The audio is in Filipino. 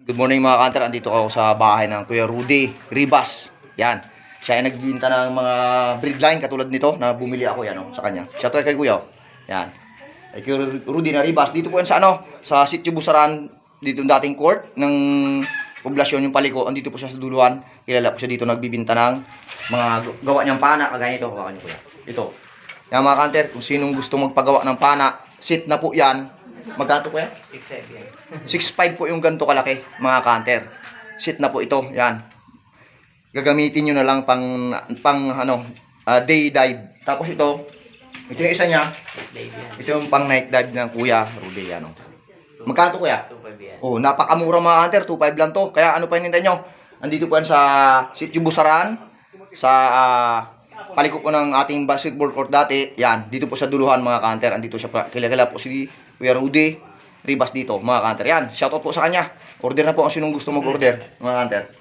Good morning mga kanter, andito ako sa bahay ng Kuya Rudy Ribas. Yan. Siya ay nagbibinta ng mga breedline katulad nito na bumili ako yan oh, sa kanya. Siya to kay Kuya. oh. Yan. Kay Kuya Rudy na Ribas. Dito po yan sa ano, sa Sitio Busaran, dito dating court ng poblasyon yung paliko. Andito po siya sa duluan. Kilala po siya dito nagbibinta ng mga gawa niyang pana. Kagaya ito, hawakan niyo Kuya. Ito. Yan mga kanter, kung sinong gusto magpagawa ng pana, sit na po yan. Magkano to, Kuya? 6'5 6.5 po yung ganito kalaki, mga canter. Sit na po ito, yan. Gagamitin nyo na lang pang, pang ano, ah, day dive. Tapos ito, ito yung isa niya. Ito yung pang night dive ng kuya, Rudy, yan. oh. Magkano kuya? 2'5 yan. Oh, napakamura mga canter, 2.5 lang to. Kaya ano pa hinintay nyo? Andito po yan sa Sitio Busaran, sa ah, paliko po ng ating basketball court dati. Yan, dito po sa duluhan mga canter. Andito siya pa, kilala po si Kuya Rudy. Ribas dito, mga canter. Yan, shoutout po sa kanya. Order na po ang sinong gusto mag-order, mga canter.